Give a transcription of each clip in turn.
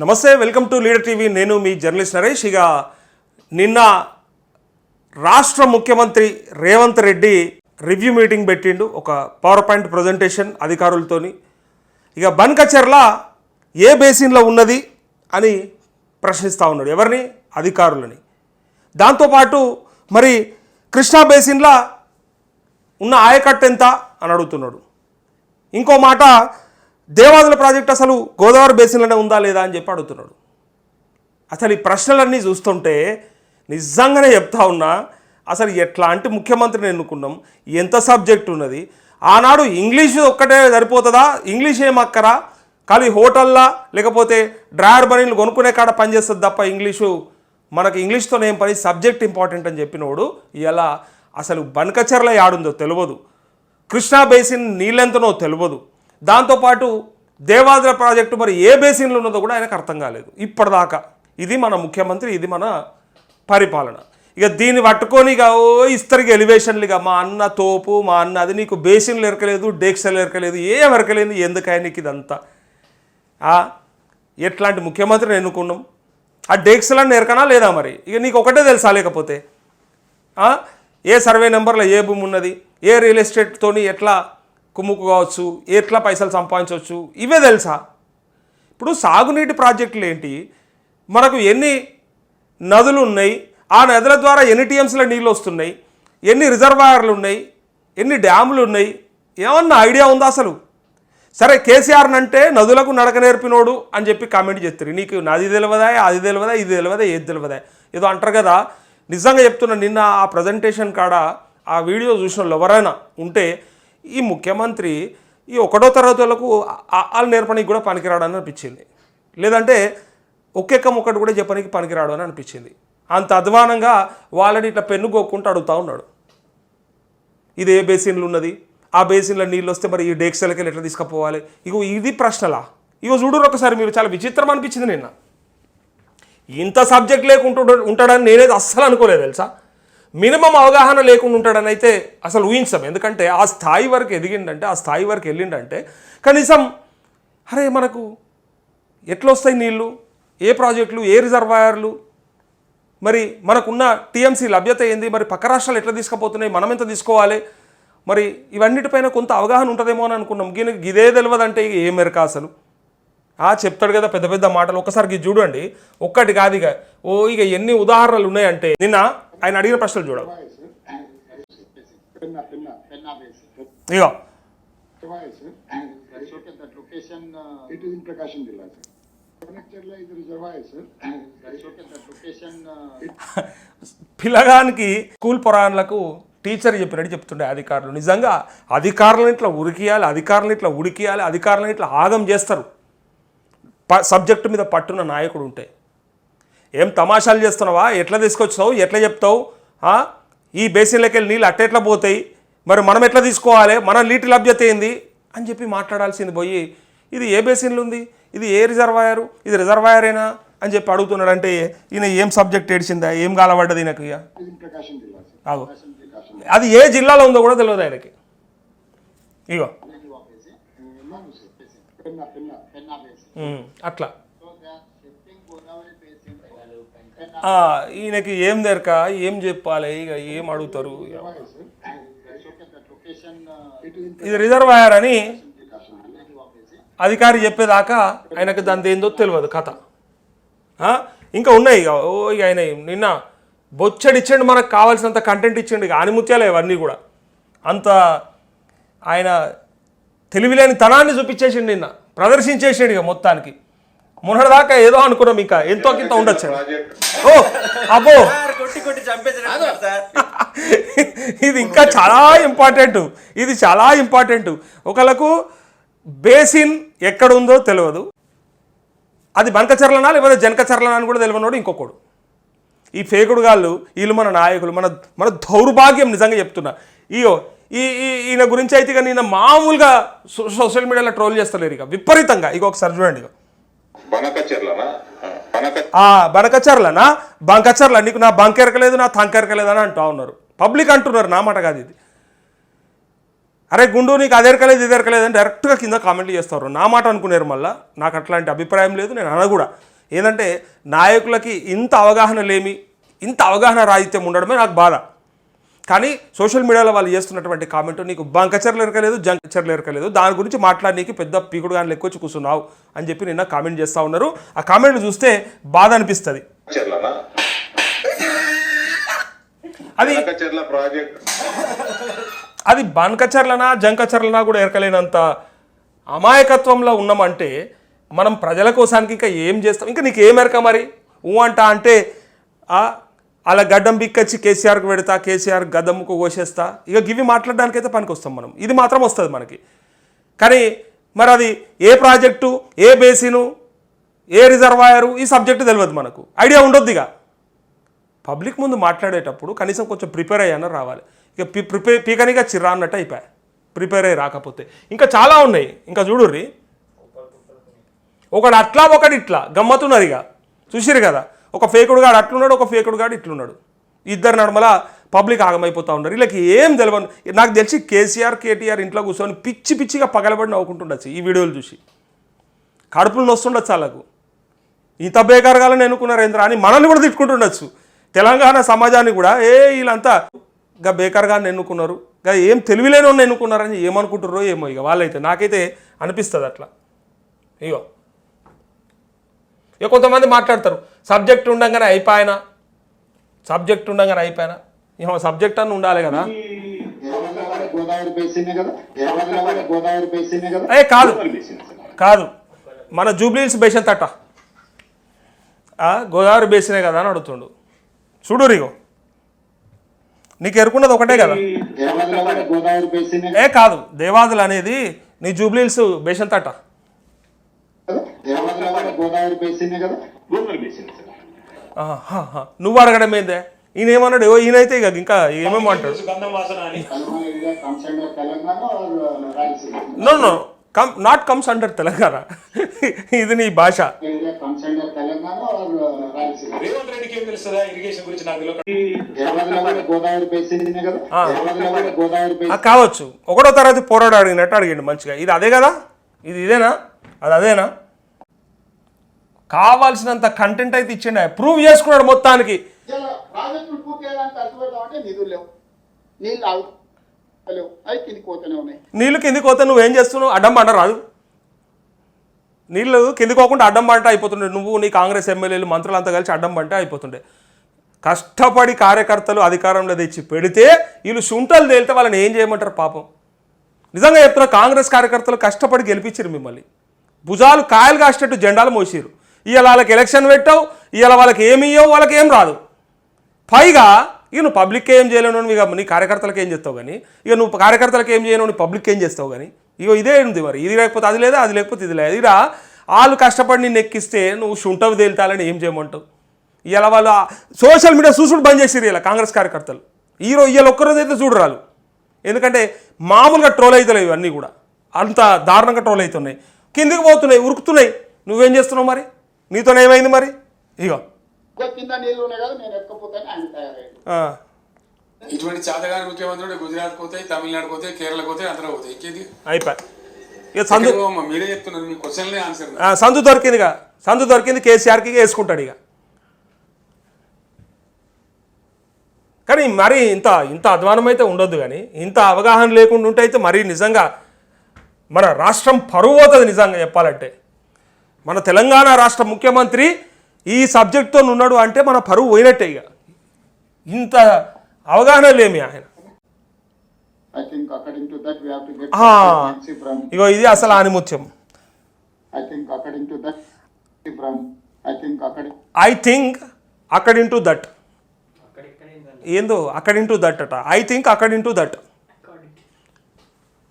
నమస్తే welcome to leader TV. నేను మీ journalist Naresh. ఇక నిన్న రాష్ట్ర ముఖ్యమంత్రి రేవంత్ రెడ్డి రివ్యూ మీటింగ్ పెట్టిండు. ఒక పవర్ పాయింట్ ప్రజెంటేషన్ అధికారులతోని. ఇక బన్కచర్ల ఏ బేసిన్లో ఉన్నది అని ప్రశ్నిస్తూ ఉన్నాడు. ఎవరిని? అధికారులని. దాంతోపాటు మరి కృష్ణా బేసిన్లో ఉన్న ఆయకట్టు ఎంత అని అడుగుతున్నాడు. ఇంకో మాట దేవాదుల ప్రాజెక్ట్ అసలు గోదావరి బేసిన్లోనే ఉందా లేదా అని చెప్పి అడుగుతున్నాడు. అసలు ఈ ప్రశ్నలన్నీ చూస్తుంటే నిజంగానే చెప్తా ఉన్నా అసలు ఎట్లాంటి ముఖ్యమంత్రిని ఎన్నుకున్నాం ఎంత సబ్జెక్ట్ ఉన్నది ఆనాడు ఇంగ్లీష్ ఒక్కటే సరిపోతుందా ఇంగ్లీష్ ఏం అక్కరా ఖాళీ హోటల్లా లేకపోతే డ్రైవర్ బనీలు కొనుక్కునే కాడ పనిచేస్తుంది తప్ప ఇంగ్లీషు మనకి ఇంగ్లీష్తో ఏం పని సబ్జెక్ట్ ఇంపార్టెంట్ అని చెప్పినోడు ఇలా అసలు బనకచర్ల యాడుందో తెలియదు కృష్ణా బేసిన్ నీళ్ళెంతనో తెలియదు దాంతోపాటు దేవాద్ర ప్రాజెక్టు మరి ఏ బేసిన్లో ఉన్నదో కూడా ఆయనకు అర్థం కాలేదు. ఇప్పటిదాకా ఇది మన ముఖ్యమంత్రి ఇది మన పరిపాలన. ఇక దీన్ని పట్టుకొని ఇక ఓ ఇస్తరికి ఎలివేషన్లు ఇక మా అన్న తోపు మా అన్న అది నీకు బేసిన్లు ఎరకలేదు డేక్సలు ఎరకలేదు ఏం ఎరకలేదు ఎందుకని నీకు ఇదంతా? ఎట్లాంటి ముఖ్యమంత్రిని ఎన్నుకున్నాం? ఆ డేక్సలను ఎరకనా లేదా మరి? ఇక నీకు ఒకటే తెలుసా లేకపోతే? ఏ సర్వే నెంబర్లో ఏ భూమి ఉన్నది? ఏ రియల్ ఎస్టేట్తోని ఎట్లా కుమ్ముకు కావచ్చు ఎట్లా పైసలు సంపాదించవచ్చు ఇవే తెలుసా? ఇప్పుడు సాగునీటి ప్రాజెక్టులు ఏంటి మనకు ఎన్ని నదులు ఉన్నాయి ఆ నదుల ద్వారా ఎన్ని టీఎంసీల నీళ్ళు వస్తున్నాయి ఎన్ని రిజర్వాయర్లు ఉన్నాయి ఎన్ని డ్యాములు ఉన్నాయి ఏమన్నా ఐడియా ఉందా అసలు? సరే కేసీఆర్ అంటే నదులకు నడక నేర్పినోడు అని చెప్పి కామెంట్ చేస్తారు. నీకు నది తెలియదా అది తెలియదా ఇది తెలియదా ఏది తెలియదా ఏదో అంటారు కదా నిజంగా చెప్తున్నా నిన్న ఆ ప్రజెంటేషన్ కాడ ఆ వీడియో చూసిన ఎవరైనా ఉంటే ఈ ముఖ్యమంత్రి ఈ ఒకటో తరగతులకు వాళ్ళు నేర్పడానికి కూడా పనికిరాడని అనిపించింది. లేదంటే ఒక్కెక్కం ఒకటి కూడా చెప్పడానికి పనికిరాడు అని అనిపించింది. అంత అధ్వానంగా వాళ్ళని ఇట్లా పెన్ను గోక్కుంటూ అడుగుతూ ఉన్నాడు. ఇది ఏ బేసిన్లు ఉన్నది? ఆ బేసిన్లో నీళ్ళు వస్తే మరి ఈ డేక్సలకి ఎట్లా తీసుకుపోవాలి? ఇగో ఇది ప్రశ్నలా. ఇగో చూడరు ఒకసారి మీరు చాలా విచిత్రం అనిపించింది నిన్న. ఇంత సబ్జెక్ట్ లేకుండా ఉంటాడని నేనేది అస్సలు అనుకోలేదు తెలుసా? మినిమం అవగాహన లేకుండా ఉంటాడని అయితే అసలు ఊహించాం ఎందుకంటే ఆ స్థాయి వరకు ఎదిగిండంటే ఆ స్థాయి వరకు వెళ్ళిండంటే కనీసం అరే మనకు ఎట్లా వస్తాయి నీళ్ళు ఏ ప్రాజెక్టులు? ఏ రిజర్వాయర్లు? మరి మనకున్న టీఎంసీ లభ్యత ఏంది? మరి పక్క రాష్ట్రాలు ఎట్లా తీసుకుపోతున్నాయి? మనం ఎంత తీసుకోవాలి? మరి ఇవన్నిటిపైన కొంత అవగాహన ఉంటుందేమో అని అనుకున్నాం. గిన ఇదే తెలియదంటే ఇక ఏ మేరకు అసలు? ఆ చెప్తాడు కదా పెద్ద పెద్ద మాటలు. ఒక్కసారి చూడండి. ఒక్కటి కాదు ఇక. ఓ ఇక ఎన్ని ఉదాహరణలు ఉన్నాయంటే నిన్న ఆయన అడిగిన ప్రశ్నలు చూడవు ఇగో. పిల్లగానికి స్కూల్ పురాణాలకు టీచర్ చెప్పినట్టు చెప్తుండే అధికారులు. నిజంగా అధికారులను ఇట్లా ఉరికియాలి అధికారులను ఇట్లా ఉడికియాలి అధికారులను ఇట్లా ఆగం చేస్తారు. సబ్జెక్టు మీద పట్టున నాయకుడు ఉంటే. ఏం తమాషాలు చేస్తున్నావా? ఎట్లా తీసుకొచ్చావు ఎట్లా చెప్తావు? ఈ బేసిన్లోకి వెళ్ళి నీళ్ళు అట్టెట్లా పోతాయి? మరి మనం ఎట్లా తీసుకోవాలి? మన నీటి లభ్యత ఏంది? అని చెప్పి మాట్లాడాల్సింది పోయి ఇది ఏ బేసిన్లు ఉంది? ఇది ఏ రిజర్వాయరు? ఇది రిజర్వాయరేనా? అని చెప్పి అడుగుతున్నాడు. అంటే ఈయన ఏం సబ్జెక్ట్ ఏడిచిందా? ఏం కాలబడ్డది ఈయనకు ఇక. ఆగు. అది ఏ జిల్లాలో ఉందో కూడా తెలియదు ఆయనకి. ఇగో. Penna ఈయనకి ఏం దొరక ఏం చెప్పాలి ఇక ఏం అడుగుతారు? ఇది రిజర్వాయర్ అని అధికారి చెప్పేదాకా ఆయనకు దాని ఏందో తెలియదు కథ. ఇంకా ఉన్నాయి ఇక. ఓ ఇక ఆయన నిన్న బొచ్చడి ఇచ్చండి మనకు కావాల్సినంత కంటెంట్ ఇచ్చిండు ఇక ఆనిముత్యాలే ఇవన్నీ కూడా. అంత ఆయన తెలివిలేని తనాన్ని చూపించేసిండు నిన్న ప్రదర్శించేసిండు ఇక మొత్తానికి. మొన్నటి దాకా ఏదో అనుకున్నాం ఇంకా. ఎంతో కింద ఉండొచ్చు. ఓ అబ్బో. ఇది ఇంకా చాలా ఇంపార్టెంట్. ఇది చాలా ఇంపార్టెంట్. ఒకళ్ళకు బేసిన్ ఎక్కడ ఉందో తెలియదు. అది బంకచర్లనా లేకపోతే జనకచర్లనా అని కూడా తెలియనోడు ఇంకొకడు ఈ ఫేకుడు గాళ్ళు వీళ్ళు మన నాయకులు మన మన దౌర్భాగ్యం నిజంగా చెప్తున్నా. ఇయో ఈ ఈయన గురించి అయితే ఇక నేను మామూలుగా సోషల్ మీడియాలో ట్రోల్ చేస్తలేరు ఇక. విపరీతంగా. ఇక ఒకసారి చూడండి ఇక బనకచెర్లనా? బంకచర్ల నీకు నా బంకెరకలేదు నా తంకెరకలేదు అని అంటూ ఉన్నారు. పబ్లిక్ అంటున్నారు నా మాట కాదు ఇది. అరే గుండు నీకు అది ఎరకలేదు ఇది ఎరకలేదు అని డైరెక్ట్గా కింద కామెంట్లు చేస్తారు. నా మాట అనుకునేరు మళ్ళా. నాకు అట్లాంటి అభిప్రాయం లేదు నేను అన కూడా. ఏంటంటే నాయకులకి ఇంత అవగాహన లేమి ఇంత అవగాహన రాహిత్యం ఉండడమే నాకు బాధ. కానీ సోషల్ మీడియాలో వాళ్ళు చేస్తున్నటువంటి కామెంట్ నీకు బంకచర్లు ఎరకలేదు జంకచర్లు ఎరకలేదు. దాని గురించి మాట్లాడనీకి పెద్ద పీకుడు కానీ లెక్కొచ్చి కూర్చున్నావు అని చెప్పి నిన్న కామెంట్ చేస్తూ ఉన్నారు. ఆ కామెంట్లు చూస్తే బాధ అనిపిస్తుంది. అది అది బనకచర్లనా జంకచర్లనా కూడా ఎరకలేనంత అమాయకత్వంలో ఉన్నామంటే మనం ప్రజల కోసానికి ఇంకా ఏం చేస్తాం? ఇంకా నీకు ఏం ఎరక మరి? ఊ అంట అంటే అలా గడ్డం బిక్కచ్చి కేసీఆర్కి పెడతా కేసీఆర్ గద్దముకు కోసేస్తా. ఇక గివి మాట్లాడడానికైతే పనికి వస్తాం మనం. ఇది మాత్రం వస్తుంది మనకి. కానీ మరి అది ఏ ప్రాజెక్టు ఏ బేసిను ఏ రిజర్వాయరు ఈ సబ్జెక్టు తెలియదు మనకు. ఐడియా ఉండొద్దు ఇక. పబ్లిక్ ముందు మాట్లాడేటప్పుడు కనీసం కొంచెం ప్రిపేర్ అయ్యానో రావాలి. ఇక పి ప్రిపేర్ పీకనిగా చిరా అన్నట్టు అయిపోయా. ప్రిపేర్ అయ్యి రాకపోతే. ఇంకా చాలా ఉన్నాయి. ఇంకా చూడుర్రి. ఒకడు అట్లా ఒకటి ఇట్లా. గమ్మతున్నది ఇక. చూసిరు కదా. ఒక ఫేకుడు గాడు అట్లున్నాడు ఒక ఫేకుడు గాడు ఇట్లున్నాడు. ఇద్దరు నడుమల పబ్లిక్ ఆగమైపోతూ ఉన్నారు. వీళ్ళకి ఏం తెలియదు నాకు తెలిసి కేసీఆర్ కేటీఆర్ ఇంట్లో కూర్చొని పిచ్చి పిచ్చిగా పగలబడి నవ్వుకుంటుండొచ్చు ఈ వీడియోలు చూసి. కడుపులు నొస్తుండొచ్చు వాళ్ళకు. ఇంత బేకారగాలని ఎన్నుకున్నారు ఏంద్రా అని మనల్ని కూడా తిట్టుకుంటుండొచ్చు. తెలంగాణ సమాజాన్ని కూడా ఏ వీళ్ళంతా గా బేకార్గా ఎన్నుకున్నారు గా ఏం తెలివిలేని వాళ్ళు ఎన్నుకున్నారని ఏమనుకుంటారో ఏమో ఇక వాళ్ళైతే. నాకైతే అనిపిస్తుంది అట్లా. ఇగో. ఇక కొంతమంది మాట్లాడతారు సబ్జెక్ట్ ఉండగానే అయిపోయినా సబ్జెక్ట్ ఉండగానే అయిపోయినా. ఏమో సబ్జెక్ట్ అని ఉండాలి కదా. బేసినే బేసినే ఏ కాదు. కాదు. మన జూబ్లీస్ బేషన్ తట్ట. ఆ, గోదావరి బేసినే కదా అని అడుగుతుండు. చూడు రిగో. నీకు ఎరుకున్నది ఒకటే కదా. బేసినే ఏ కాదు. దేవాదులు అనేది నీ జూబ్లీల్స్ బేషన్ తట్ట. కదా? గోదావరి బేసినే. నువ్వు అడగడం ఏందే? ఈయన ఏమన్నాడు ఏవో ఈయనైతే ఇక ఇంకా ఏమేమో అంటాడు. No no come not comes under Telangana ఇది నీ భాష. బేసిన్ కావచ్చు. ఒకటో తరగతి పోరాడు అడిగినట్టు అడిగిండు మంచిగా. ఇది అదే కదా? ఇది ఇదేనా? అది అదేనా కావాల్సినంత కంటెంట్ అయితే ఇచ్చిండు ప్రూవ్ చేసుకున్నాడు మొత్తానికి. ఇలా ప్రాజెక్టులు పూర్తి చేయడానికి ఖర్చు పెడదామంటే నిధులు లేవు. నీళ్ళు ఆగు లేవు. అవి కిందికి పోతూనే ఉన్నాయి. నీళ్ళు కిందికి పోతే నువ్వేం చేస్తున్నావు? అడ్డం పంట రాదు. నీళ్ళు కిందికి పోకుండా అడ్డం పంట అయిపోతుండే. నువ్వు నీ కాంగ్రెస్ ఎమ్మెల్యేలు మంత్రులు అంతా కలిసి అడ్డం పంట అయిపోతుండే. కష్టపడి కార్యకర్తలు అధికారంలో తెచ్చి పెడితే వీళ్ళు శుంఠలు తేలితే వాళ్ళని ఏం చేయమంటారు పాపం? నిజంగా చెప్తున్నా కాంగ్రెస్ కార్యకర్తలు కష్టపడి గెలిపించారు మిమ్మల్ని. భుజాలు కాయలు కాసేటట్టు జెండాలు మోసారు ఇవాళ వాళ్ళకి ఎలక్షన్ పెట్టావు ఇవాళ వాళ్ళకి ఏమి ఇవ్వవు వాళ్ళకి ఏం రాదు. పైగా ఇక నువ్వు పబ్లిక్ ఏం చేయలేను ఇక నీ కార్యకర్తలకు ఏం చేస్తావు కానీ? ఇక నువ్వు కార్యకర్తలకు ఏం చేయను నీ పబ్లిక్ ఏం చేస్తావు కానీ? ఇక ఇదే ఉంది మరి. ఇది లేకపోతే అది లేదా అది లేకపోతే ఇది లేదు. ఇరా వాళ్ళు కష్టపడి నేను ఎక్కిస్తే నువ్వు శుంఠవి తేలుతాలని ఏం చేయమంటావు? ఇలా వాళ్ళు సోషల్ మీడియా చూసుడు బంద్ చేసారు ఇలా కాంగ్రెస్ కార్యకర్తలు. ఈరోజు ఇవాళ ఒక్కరోజు అయితే చూడరాలు ఎందుకంటే మామూలుగా ట్రోల్ అవుతలేవు ఇవన్నీ కూడా. అంత దారుణంగా ట్రోల్ అవుతున్నాయి కిందికి పోతున్నాయి ఉరుకుతున్నాయి. నువ్వేం చేస్తున్నావు మరి? నీతో ఏమైంది మరి? ఇగో. ఇటువంటి చాతగాని ముఖ్యమంత్రుడు గుజరాత్ పోతాయి తమిళనాడు పోతాయి కేరళ పోతాయి ఆంధ్ర పోతాయి. ఇంకేంది అయిపోయి. ఇక సందు మీరే చెప్తున్నారు మీ క్వశ్చన్లే ఆన్సర్ ఆ, సందు దొరికిందిగా సందు దొరికింది కేసీఆర్కి వేసుకుంటాడు ఇక కానీ మరి ఇంత ఇంత అధ్వానం అయితే ఉండొద్దు కానీ ఇంత అవగాహన లేకుండా ఉంటే అయితే మరీ నిజంగా మన రాష్ట్రం పరువు అవుతుంది నిజంగా చెప్పాలంటే. మన తెలంగాణ రాష్ట్ర ముఖ్యమంత్రి ఈ సబ్జెక్ట్తో ఉన్నాడు అంటే మన పరువు పోయినట్టే ఇక. ఇంత అవగాహన లేమి ఆయన. ఇగో ఇది అసలు ఆనిముత్యం. I think according to that, from, I think according, I think according to that ఏందో అకార్డింగ్ టు దట్ అట. I think according to that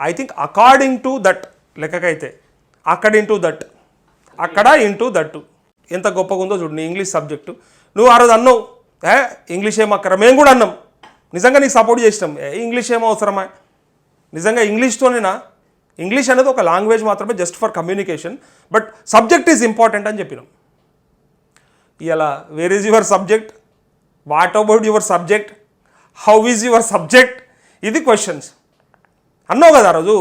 I think according to that లెక్కకైతే అక్కడ ఇంటూ దట్ అక్కడ ఇంటూ దట్టు ఎంత గొప్పగా ఉందో చూడు నీ English subject నువ్వు ఆ రోజు అన్నావు ఏ ఇంగ్లీష్ ఏం మేము కూడా అన్నాం. నిజంగా నీకు సపోర్ట్ చేసినాం. ఏ ఇంగ్లీష్ ఏమో అవసరమా? నిజంగా ఇంగ్లీష్తోనేనా ఇంగ్లీష్ అనేది ఒక లాంగ్వేజ్ మాత్రమే just for communication but subject is important అని చెప్పినాం. ఇలా where is your subject what about your subject how is your subject ఇది క్వశ్చన్స్ అన్నావు కదా రోజు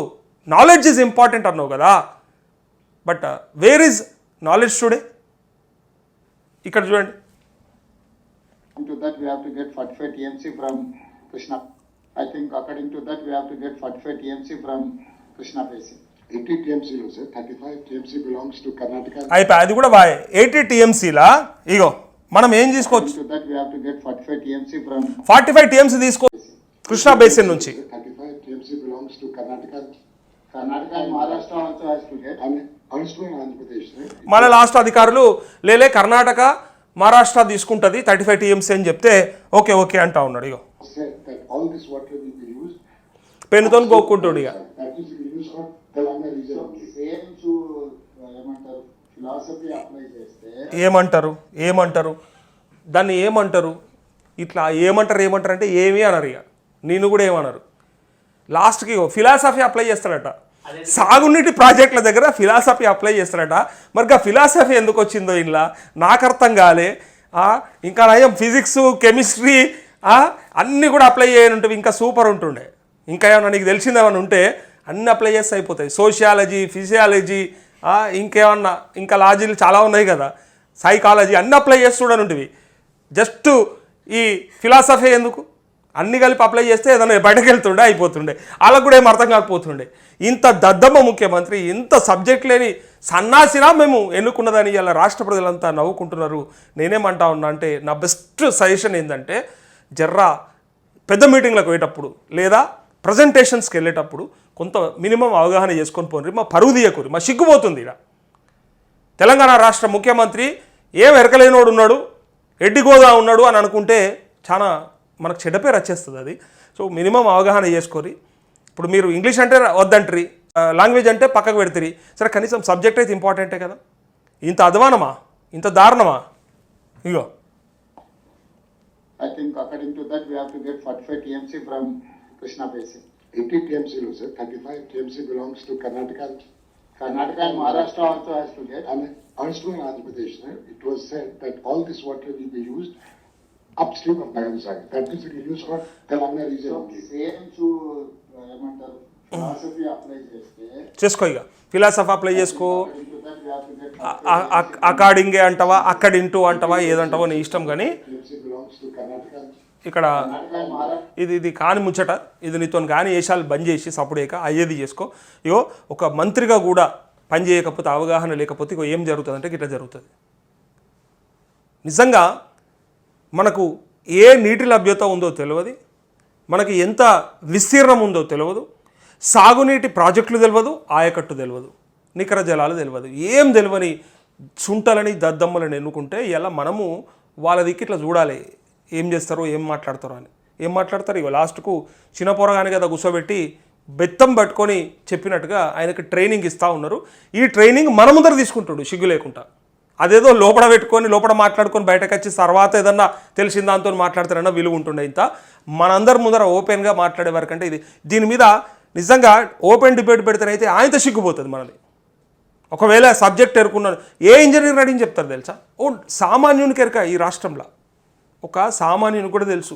నాలెడ్జ్ ఈజ్ ఇంపార్టెంట్ అన్నావు కదా but where is knowledge today ఇక్కడ చూడండి to that we have to get 45 TMC from Krishna. I think according to that we have to get 45 TMC from Krishna Basin. 80 TMC లో sir 35 TMC belongs to Karnataka. అయిపోయి అది కూడా bye eighty టీఎంసీలా ఇగో మనం ఏం తీసుకోవచ్చు To that we have to get 45 TMC from forty five TMC తీసుకో Krishna basin నుంచి 35 TMC belongs to Karnataka. Karnataka and Maharashtra also has to get. And also in Andhra Pradesh, right? మన last అధికారులు లేలే కర్ణాటక మహారాష్ట్ర తీసుకుంటుంది thirty five TMC అని చెప్తే okay okay అంటా ఉన్నాడు ఇగో Said that all this water will be used. పెన్నుతో గోక్కుంటాడు ఇక That is used for Telangana region only. to uh, ఏమంటారు ఫిలాసఫీ అప్లై చేస్తే ఏమంటారు ఏమంటారు దాన్ని ఏమంటారు ఇట్లా ఏమంటారు ఏమంటారు అంటే ఏమీ అనరు ఇక నేను కూడా ఏమనరు లాస్ట్కి ఫిలాసఫీ అప్లై చేస్తాడట సాగునీటి ప్రాజెక్టుల దగ్గర ఫిలాసఫీ అప్లై చేస్తాడట మరి ఆ ఫిలాసఫీ ఎందుకు వచ్చిందో ఇలా నాకు అర్థం కాలే. ఇంకా నయం ఫిజిక్స్ కెమిస్ట్రీ అన్నీ కూడా అప్లై చేయనుంటే ఇంకా సూపర్ ఉంటుండే. ఇంకా ఏమన్నా నీకు తెలిసిందేమన్నా ఉంటే అన్ని అప్లై చేస్తే అయిపోతాయి. సోషియాలజీ ఫిజియాలజీ ఇంకేమన్నా ఇంకా లాజీలు చాలా ఉన్నాయి కదా. సైకాలజీ అన్ని అప్లై చేస్తుండనుంటివి జస్ట్ ఈ ఫిలాసఫీ ఎందుకు? అన్ని కలిపి అప్లై చేస్తే ఏదైనా బయటకు వెళ్తుండే అయిపోతుండే. వాళ్ళకు కూడా ఏం అర్థం కాకపోతుండే. ఇంత దద్దమ్మ ముఖ్యమంత్రి ఇంత సబ్జెక్ట్ లేని సన్నాసినా మేము ఎన్నుకున్నదని ఇలా రాష్ట్ర ప్రజలంతా నవ్వుకుంటున్నారు. నేనేమంటా ఉన్నా అంటే నా బెస్ట్ సజెషన్ ఏంటంటే జర్రా పెద్ద మీటింగ్లకు పోయేటప్పుడు లేదా ప్రజెంటేషన్స్కి వెళ్ళేటప్పుడు కొంత మినిమం అవగాహన చేసుకొని పోండి. మా పరువు తీయకూరి మా సిగ్గుపోతుంది ఇలా తెలంగాణ రాష్ట్ర ముఖ్యమంత్రి ఏం ఎరకలేనోడు ఉన్నాడు ఎడ్డిగోదా ఉన్నాడు అని అనుకుంటే చాలా మనకు చెడ్డ పేరు వచ్చేస్తుంది అది. సో మినిమం అవగాహన చేసుకొని ఇప్పుడు మీరు ఇంగ్లీష్ అంటే వద్దంట్రి లాంగ్వేజ్ అంటే పక్కకు పెడతారు. సరే కనీసం సబ్జెక్ట్ అయితే ఇంపార్టెంటే కదా. ఇంత అధ్వానమా? ఇంత దారుణమా? ఇగో. Karnataka and Maharashtra Andhra Pradesh it was set that all this water will be used used for Telangana region So only. same to uh, ఏమంటారు ఫిలాసఫీ అప్లై చేస్తే చేసుకో ఇక ఫిలాసఫీ అప్లై చేసుకో according to that we have to get అ- అ- అకాడింగే అంటావా? అక్కడింటూ అంటావా? ఏదంటావో నీ ఇష్టం కానీ. ఇక్కడ. ఇది ఇది కాని ముచ్చట. ఇది నీతో కాని వేషాలు బంద్ చేసి సప్పుడేక అయ్యేది చేసుకో. ఇగో ఒక మంత్రిగా కూడా పని చేయకపోతే అవగాహన లేకపోతే ఇగో ఏం జరుగుతుందంటే ఇట్లా జరుగుతుంది. నిజంగా మనకు ఏ నీటి లభ్యత ఉందో తెలియదు మనకి ఎంత విస్తీర్ణం ఉందో తెలియదు సాగునీటి ప్రాజెక్టులు తెలియదు ఆయకట్టు తెలియదు నికర జలాలు తెలియదు ఏం తెలియని చుంటలని దద్దమ్మలని ఎన్నుకుంటే ఇలా మనము వాళ్ళ దిక్కు ఇట్లా చూడాలి. ఏం చేస్తారో ఏం మాట్లాడతారో అని. ఏం మాట్లాడతారు? ఇగో లాస్ట్కు చిన్న పొరగానే కదా కూర్చోబెట్టి బెత్తం పట్టుకొని చెప్పినట్టుగా ఆయనకి ట్రైనింగ్ ఇస్తూ ఉన్నారు. ఈ ట్రైనింగ్ మన ముందర తీసుకుంటాడు సిగ్గు లేకుండా. అదేదో లోపల పెట్టుకొని లోపల మాట్లాడుకొని బయటకు వచ్చి తర్వాత ఏదన్నా తెలిసిన దాంతో మాట్లాడతారన్నా విలువ ఉంటుండే ఇంత. మనందరి ముందర ఓపెన్గా మాట్లాడే వరకంటే ఇది. దీని మీద నిజంగా ఓపెన్ డిబేట్ పెడితేనైతే ఆయనతో సిగ్గుపోతుంది మనది. ఒకవేళ సబ్జెక్ట్ ఎరుకున్నాను ఏ ఇంజనీర్ అడిగి చెప్తారు తెలుసా? ఓ సామాన్యునికి ఎరక ఈ రాష్ట్రంలో. ఒక సామాన్యుని కూడా తెలుసు.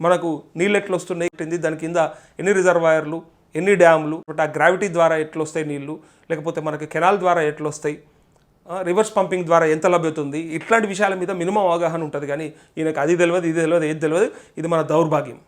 మనకు నీళ్ళు ఎట్లా వస్తున్నాయి ఎట్టింది దాని కింద ఎన్ని రిజర్వాయర్లు ఎన్ని డ్యాములు ఆ గ్రావిటీ ద్వారా ఎట్లా వస్తాయి నీళ్ళు లేకపోతే మనకి కెనాల్ ద్వారా ఎట్లొస్తాయి? రివర్స్ పంపింగ్ ద్వారా ఎంత లభ్యతుంది? ఇట్లాంటి విషయాల మీద మినిమం అవగాహన ఉంటుంది కానీ ఈయనకు అది తెలియదు ఇది తెలియదు ఏది తెలియదు ఇది మన దౌర్భాగ్యం.